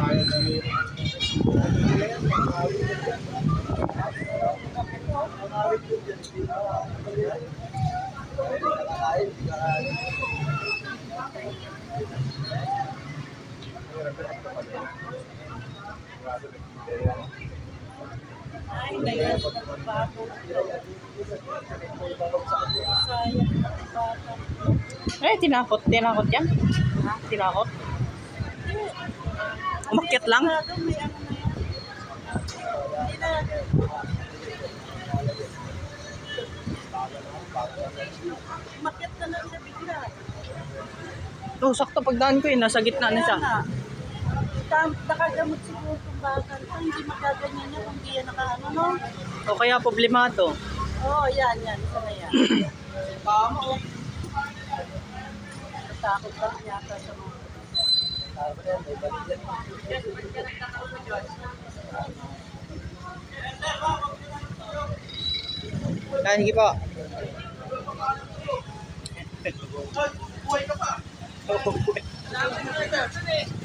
Eh, tinakot. Tinakot yan. Ha? Tinakot. Umakyat lang? Hindi. Umakyat na lang siya bigla. Oh, sakto pagdaan ko eh. Nasa gitna na siya. Nakagamot siguro itong bata. Ito, hindi magaganyan niya kung di yan nakaano, no? O kaya problemado. Oo, oh, yan, yan. Isa na yan. Tama, oh. Natakot lang yata sa mga... Ah, sige po. Buhay ka pa. Buhay.